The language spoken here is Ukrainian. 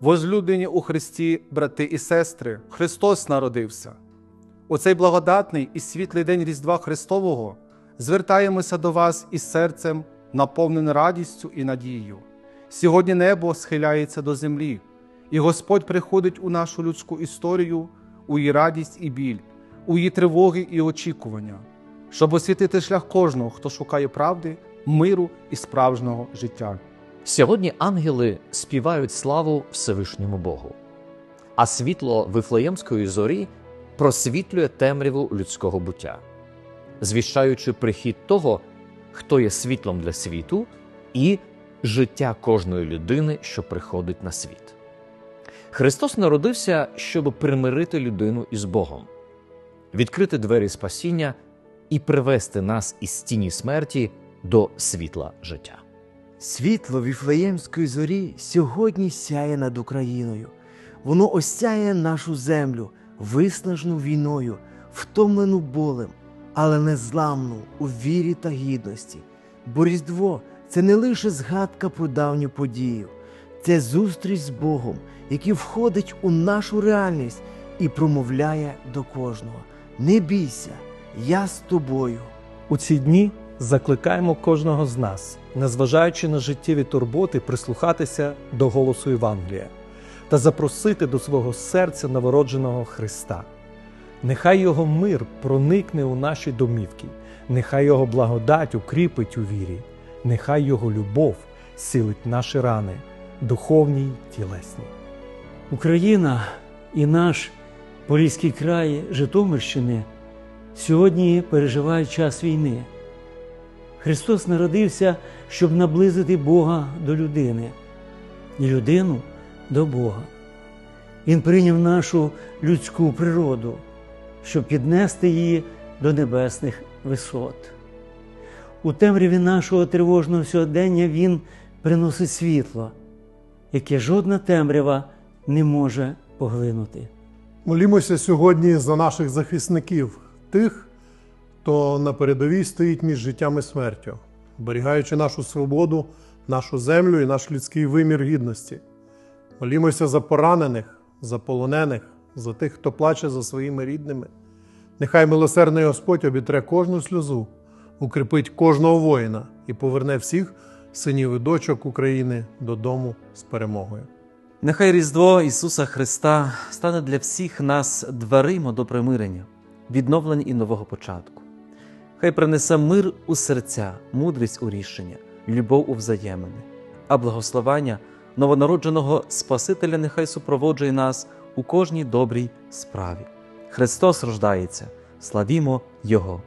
Возлюблені у Христі, брати і сестри, Христос народився. У цей благодатний і світлий день Різдва Христового звертаємося до вас із серцем, наповненим радістю і надією. Сьогодні небо схиляється до землі, і Господь приходить у нашу людську історію, у її радість і біль, у її тривоги і очікування, щоб освітити шлях кожного, хто шукає правди, миру і справжнього життя. Сьогодні ангели співають славу Всевишньому Богу, а світло Вифлеємської зорі просвітлює темряву людського буття, звіщаючи прихід того, хто є світлом для світу, і життя кожної людини, що приходить на світ. Христос народився, щоб примирити людину із Богом, відкрити двері спасіння і привести нас із тіні смерті до світла життя. Світло Віфлеємської зорі сьогодні сяє над Україною. Воно осяє нашу землю, виснажену війною, втомлену болем, але незламну у вірі та гідності. Бо Різдво це не лише згадка про давню подію, це зустріч з Богом, який входить у нашу реальність і промовляє до кожного: Не бійся, я з тобою. У ці дні закликаємо кожного з нас, незважаючи на життєві турботи, прислухатися до голосу Євангелія та запросити до свого серця новородженого Христа. Нехай Його мир проникне у наші домівки, нехай Його благодать укріпить у вірі, нехай Його любов силить наші рани, духовні й тілесні. Україна і наш Поліський край Житомирщини сьогодні переживають час війни. Христос народився, щоб наблизити Бога до людини і людину до Бога. Він прийняв нашу людську природу, щоб піднести її до небесних висот. У темряві нашого тривожного сьогодення Він приносить світло, яке жодна темрява не може поглинути. Молімося сьогодні за наших захисників, тих, хто на передовій стоїть між життям і смертю, оберігаючи нашу свободу, нашу землю і наш людський вимір гідності. Молімося за поранених, за полонених, за тих, хто плаче за своїми рідними. Нехай милосердний Господь обітре кожну сльозу, укріпить кожного воїна і поверне всіх синів і дочок України додому з перемогою. Нехай Різдво Ісуса Христа стане для всіх нас дверима до примирення, відновлення і нового початку. Хай принесе мир у серця, мудрість у рішення, любов у взаємини, а благословення новонародженого Спасителя нехай супроводжує нас у кожній добрій справі. Христос рождається, славімо Його!